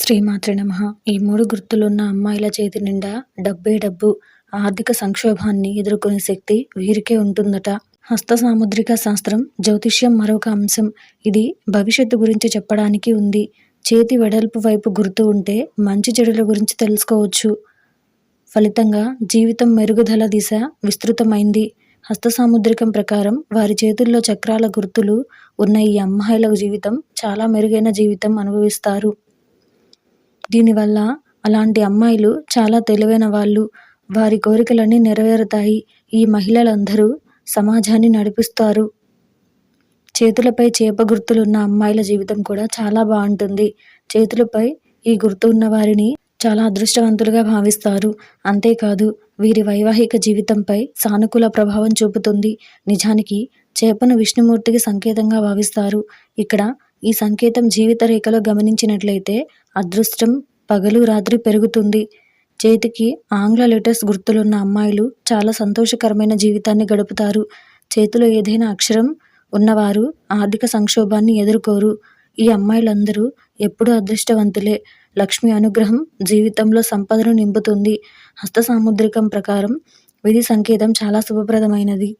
శ్రీమాతృ నమ ఈ మూడు గుర్తులున్న అమ్మాయిల చేతి నిండా డబ్బే డబ్బు. ఆర్థిక సంక్షోభాన్ని ఎదుర్కొనే శక్తి వీరికే ఉంటుందట. హస్త సాముద్రిక శాస్త్రం, జ్యోతిష్యం మరొక అంశం. ఇది భవిష్యత్తు గురించి చెప్పడానికి ఉంది. చేతి వెడల్పు వైపు గుర్తు ఉంటే మంచి చెడుల గురించి తెలుసుకోవచ్చు. ఫలితంగా జీవితం మెరుగుదల దిశ విస్తృతమైంది. హస్త సాముద్రికం ప్రకారం వారి చేతుల్లో చక్రాల గుర్తులు ఉన్న ఈ అమ్మాయిల జీవితం చాలా మెరుగైన జీవితం అనుభవిస్తారు. దీనివల్ల అలాంటి అమ్మాయిలు చాలా తెలివైన వాళ్ళు. వారి కోరికలన్నీ నెరవేరుతాయి. ఈ మహిళలందరూ సమాజాన్ని నడిపిస్తారు. చేతులపై చేప గుర్తులున్న అమ్మాయిల జీవితం కూడా చాలా బాగుంటుంది చేతులపై ఈ గుర్తు ఉన్న వారిని చాలా అదృష్టవంతులుగా భావిస్తారు. అంతేకాదు వీరి వైవాహిక జీవితంపై సానుకూల ప్రభావం చూపుతుంది. నిజానికి చేపను విష్ణుమూర్తికి సంకేతంగా భావిస్తారు. ఇక్కడ ఈ సంకేతం జీవిత రేఖలో గమనించినట్లయితే అదృష్టం పగలు రాత్రి పెరుగుతుంది. చేతికి ఆంగ్ల లెటర్స్ గుర్తులున్న అమ్మాయిలు చాలా సంతోషకరమైన జీవితాన్ని గడుపుతారు. చేతిలో ఏదైనా అక్షరం ఉన్నవారు ఆర్థిక సంక్షోభాన్ని ఎదుర్కోరు. ఈ అమ్మాయిలందరూ ఎప్పుడూ అదృష్టవంతులే. లక్ష్మి అనుగ్రహం జీవితంలో సంపదను నింపుతుంది. హస్త సాముద్రికం ప్రకారం విధి సంకేతం చాలా శుభప్రదమైనది.